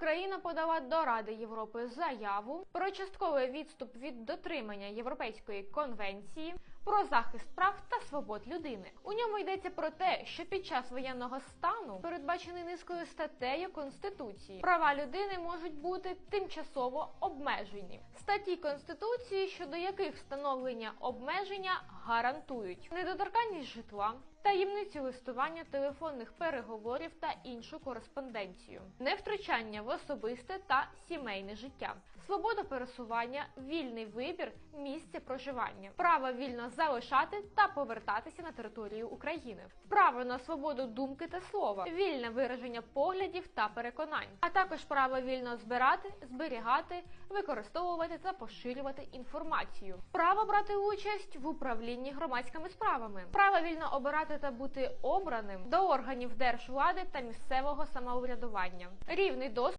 Україна подала до Ради Європи заяву про частковий відступ від дотримання Європейської конвенції про захист прав та свобод людини. У ньому йдеться про те, що під час воєнного стану передбачений низкою статтею Конституції права людини можуть бути тимчасово обмежені. Статті Конституції, щодо яких встановлення обмеження гарантують недоторканність житла. Таємниці листування, телефонних переговорів та іншу кореспонденцію, невтручання в особисте та сімейне життя, свобода пересування, вільний вибір місця проживання, право вільно залишати та повертатися на територію України, право на свободу думки та слова, вільне вираження поглядів та переконань, а також право вільно збирати, зберігати, використовувати та поширювати інформацію, право брати участь в управлінні громадськими справами, право вільно обирати та бути обраним до органів держвлади та місцевого самоврядування, рівний доступ